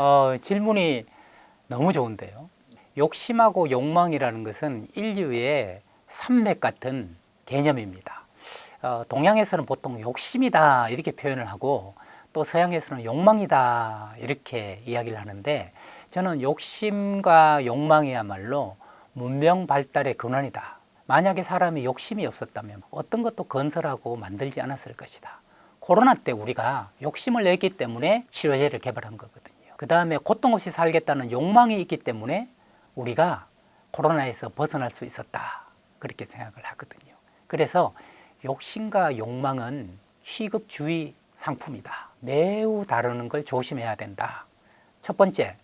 어, 질문이 너무 좋은데요. 욕심하고 욕망이라는 것은 인류의 산맥 같은 개념입니다. 어, 동양에서는 보통 욕심이다 이렇게 표현을 하고 또 서양에서는 욕망이다 이렇게 이야기를 하는데 저는 욕심과 욕망이야말로 문명 발달의 근원이다. 만약에 사람이 욕심이 없었다면 어떤 것도 건설하고 만들지 않았을 것이다. 코로나 때 우리가 욕심을 냈기 때문에 치료제를 개발한 거거든요. 그 다음에 고통 없이 살겠다는 욕망이 있기 때문에 우리가 코로나에서 벗어날 수 있었다. 그렇게 생각을 하거든요. 그래서 욕심과 욕망은 희급주의 상품이다. 매우 다루는 걸 조심해야 된다. 첫 번째,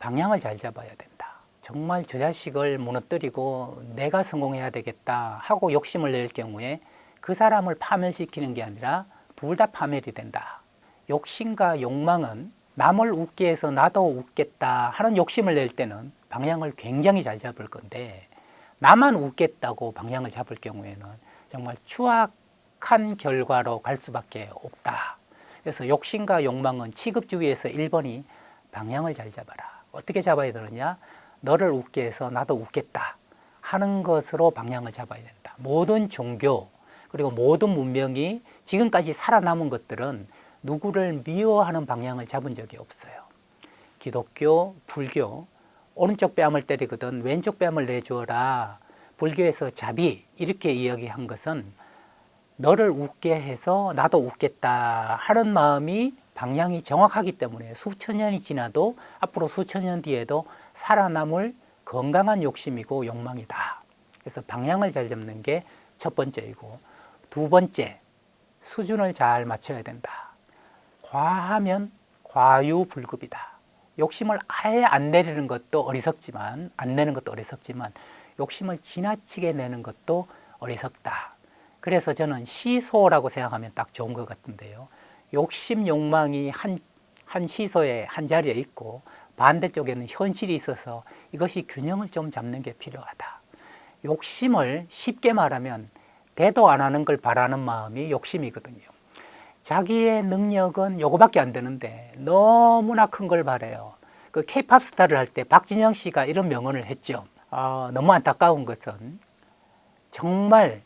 방향을 잘 잡아야 된다. 정말 저 자식을 무너뜨리고 내가 성공해야 되겠다 하고 욕심을 낼 경우에 그 사람을 파멸시키는 게 아니라 둘 다 파멸이 된다. 욕심과 욕망은 남을 웃게 해서 나도 웃겠다 하는 욕심을 낼 때는 방향을 굉장히 잘 잡을 건데 나만 웃겠다고 방향을 잡을 경우에는 정말 추악한 결과로 갈 수밖에 없다. 그래서 욕심과 욕망은 취급주의에서 1번이 방향을 잘 잡아라. 어떻게 잡아야 되느냐? 너를 웃게 해서 나도 웃겠다 하는 것으로 방향을 잡아야 된다. 모든 종교 그리고 모든 문명이 지금까지 살아남은 것들은 누구를 미워하는 방향을 잡은 적이 없어요. 기독교, 불교, 오른쪽 뺨을 때리거든 왼쪽 뺨을 내주어라. 불교에서 자비 이렇게 이야기한 것은 너를 웃게 해서 나도 웃겠다 하는 마음이 방향이 정확하기 때문에 수천 년이 지나도 앞으로 수천 년 뒤에도 살아남을 건강한 욕심이고 욕망이다. 그래서 방향을 잘 잡는 게 첫 번째이고 두 번째 수준을 잘 맞춰야 된다. 과하면 과유불급이다. 욕심을 아예 안 내리는 것도 어리석지만 안 내는 것도 어리석지만 욕심을 지나치게 내는 것도 어리석다. 그래서 저는 시소라고 생각하면 딱 좋은 것 같은데요. 욕심, 욕망이 한, 한 시소에 한 자리에 있고 반대쪽에는 현실이 있어서 이것이 균형을 좀 잡는 게 필요하다. 욕심을 쉽게 말하면 대도 안 하는 걸 바라는 마음이 욕심이거든요. 자기의 능력은 요거밖에 안 되는데 너무나 큰 걸 바래요. 그 케이팝 스타를 할 때 박진영 씨가 이런 명언을 했죠. 어, 너무 안타까운 것은 정말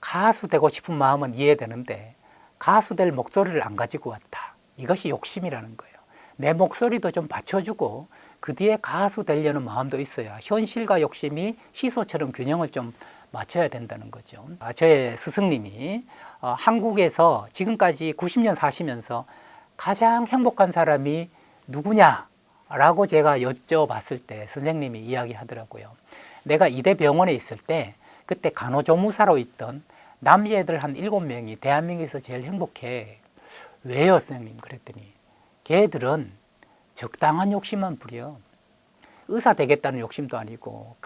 가수 되고 싶은 마음은 이해되는데 가수 될 목소리를 안 가지고 왔다. 이것이 욕심이라는 거예요. 내 목소리도 좀 받쳐주고 그 뒤에 가수 되려는 마음도 있어야 현실과 욕심이 시소처럼 균형을 좀 맞춰야 된다는 거죠. 아, 저의 스승님이 어, 한국에서 지금까지 90년 사시면서 가장 행복한 사람이 누구냐라고 제가 여쭤봤을 때 선생님이 이야기하더라고요. 내가 이대 병원에 있을 때 그때 간호조무사로 있던 남자애들 한 일곱 명이 대한민국에서 제일 행복해. 왜요, 선생님? 그랬더니 걔들은 적당한 욕심만 부려. 의사 되겠다는 욕심도 아니고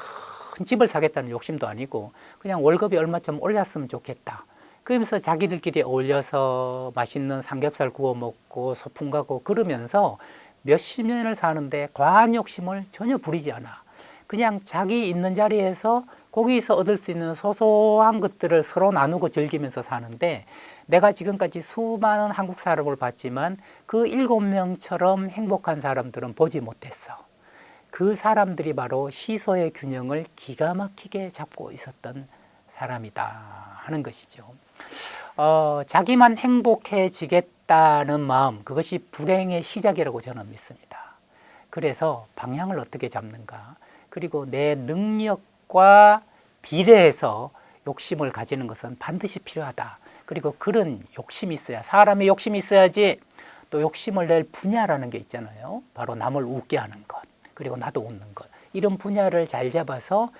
큰 집을 사겠다는 욕심도 아니고 그냥 월급이 얼마 좀 올랐으면 좋겠다. 그러면서 자기들끼리 어울려서 맛있는 삼겹살 구워 먹고 소풍 가고 그러면서 몇십 년을 사는데 과한 욕심을 전혀 부리지 않아. 그냥 자기 있는 자리에서 거기서 얻을 수 있는 소소한 것들을 서로 나누고 즐기면서 사는데 내가 지금까지 수많은 한국 사람을 봤지만 그 일곱 명처럼 행복한 사람들은 보지 못했어. 그 사람들이 바로 시소의 균형을 기가 막히게 잡고 있었던 사람이다 하는 것이죠. 어, 자기만 행복해지겠다는 마음, 그것이 불행의 시작이라고 저는 믿습니다. 그래서 방향을 어떻게 잡는가, 그리고 내 능력과 비례해서 욕심을 가지는 것은 반드시 필요하다. 그리고 그런 욕심이 있어야, 사람의 욕심이 있어야지 또 욕심을 낼 분야라는 게 있잖아요. 바로 남을 웃게 하는 것, 그리고 나도 웃는 것. 이런 분야를 잘 잡아서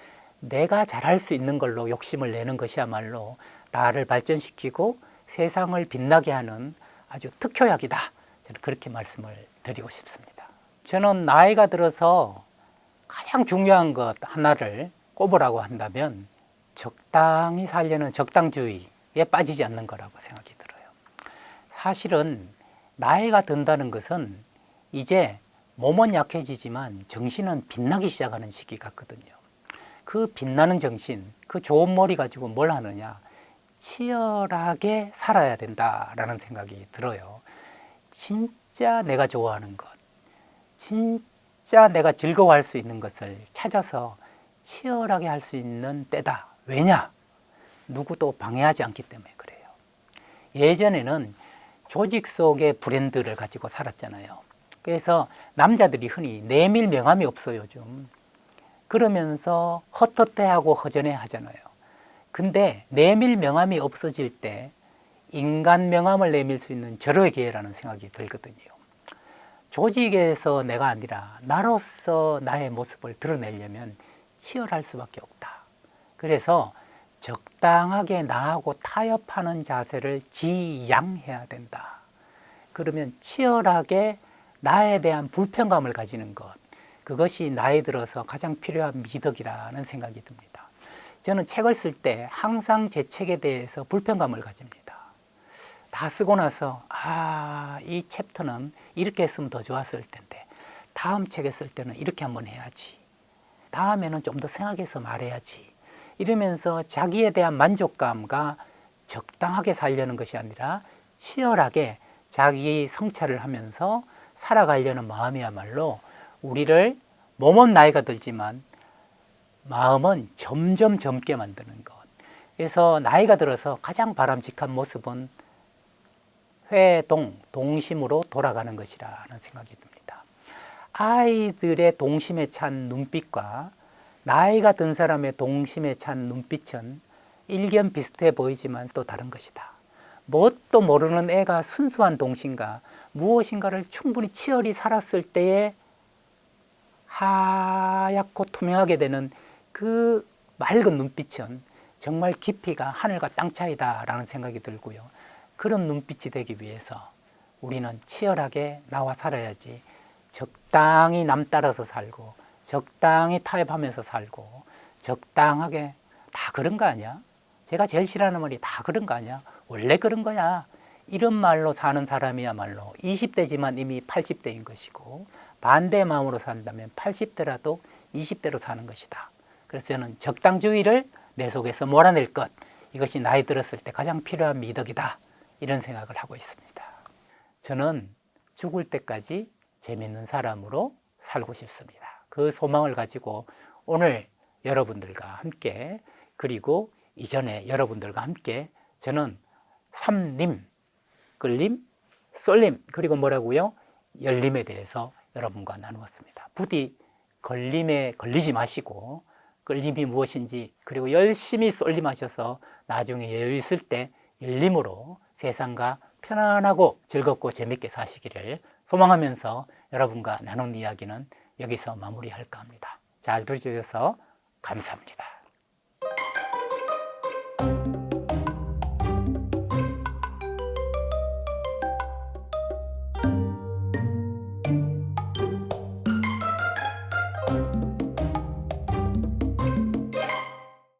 내가 잘할 수 있는 걸로 욕심을 내는 것이야말로 나를 발전시키고 세상을 빛나게 하는 아주 특효약이다. 저는 그렇게 말씀을 드리고 싶습니다. 저는 나이가 들어서 가장 중요한 것 하나를 꼽으라고 한다면 적당히 살려는 적당주의에 빠지지 않는 거라고 생각이 들어요. 사실은 나이가 든다는 것은 이제 몸은 약해지지만 정신은 빛나기 시작하는 시기 같거든요. 그 빛나는 정신, 그 좋은 머리 가지고 뭘 하느냐? 치열하게 살아야 된다라는 생각이 들어요. 진짜 내가 좋아하는 것, 진짜 내가 즐거워할 수 있는 것을 찾아서 치열하게 할 수 있는 때다. 왜냐? 누구도 방해하지 않기 때문에 그래요. 예전에는 조직 속의 브랜드를 가지고 살았잖아요. 그래서 남자들이 흔히 내밀 명함이 없어요, 좀. 그러면서 헛헛해하고 허전해 하잖아요. 근데 내밀 명함이 없어질 때 인간 명함을 내밀 수 있는 절호의 기회라는 생각이 들거든요. 조직에서 내가 아니라 나로서 나의 모습을 드러내려면 치열할 수밖에 없다. 그래서 적당하게 나하고 타협하는 자세를 지양해야 된다. 그러면 치열하게 나에 대한 불편감을 가지는 것, 그것이 나이 들어서 가장 필요한 미덕이라는 생각이 듭니다. 저는 책을 쓸 때 항상 제 책에 대해서 불편감을 가집니다. 다 쓰고 나서, 아, 이 챕터는 이렇게 했으면 더 좋았을 텐데, 다음 책에 쓸 때는 이렇게 한번 해야지. 다음에는 좀 더 생각해서 말해야지. 이러면서 자기에 대한 만족감과 적당하게 살려는 것이 아니라 치열하게 자기 성찰을 하면서 살아가려는 마음이야말로 우리를 몸은 나이가 들지만 마음은 점점 젊게 만드는 것. 그래서 나이가 들어서 가장 바람직한 모습은 회동, 동심으로 돌아가는 것이라는 생각이 듭니다. 아이들의 동심에 찬 눈빛과 나이가 든 사람의 동심에 찬 눈빛은 일견 비슷해 보이지만 또 다른 것이다. 뭣도 모르는 애가 순수한 동심과 무엇인가를 충분히 치열히 살았을 때에 하얗고 투명하게 되는 그 맑은 눈빛은 정말 깊이가 하늘과 땅 차이다라는 생각이 들고요. 그런 눈빛이 되기 위해서 우리는 치열하게 나와 살아야지 적당히 남 따라서 살고 적당히 타협하면서 살고 적당하게 다 그런 거 아니야? 제가 제일 싫어하는 말이 다 그런 거 아니야? 원래 그런 거야. 이런 말로 사는 사람이야말로 20대지만 이미 80대인 것이고 반대 마음으로 산다면 80대라도 20대로 사는 것이다. 그래서 저는 적당주의를 내 속에서 몰아낼 것 이것이 나이 들었을 때 가장 필요한 미덕이다. 이런 생각을 하고 있습니다. 저는 죽을 때까지 재밌는 사람으로 살고 싶습니다. 그 소망을 가지고 오늘 여러분들과 함께 그리고 이전에 여러분들과 함께 저는 삼림, 끌림, 쏠림 그리고 뭐라고요? 열림에 대해서 여러분과 나누었습니다. 부디 걸림에 걸리지 마시고 끌림이 무엇인지 그리고 열심히 쏠림하셔서 나중에 여유 있을 때 열림으로 세상과 편안하고 즐겁고 재밌게 사시기를 소망하면서 여러분과 나눈 이야기는 여기서 마무리할까 합니다. 잘 들어주셔서 감사합니다.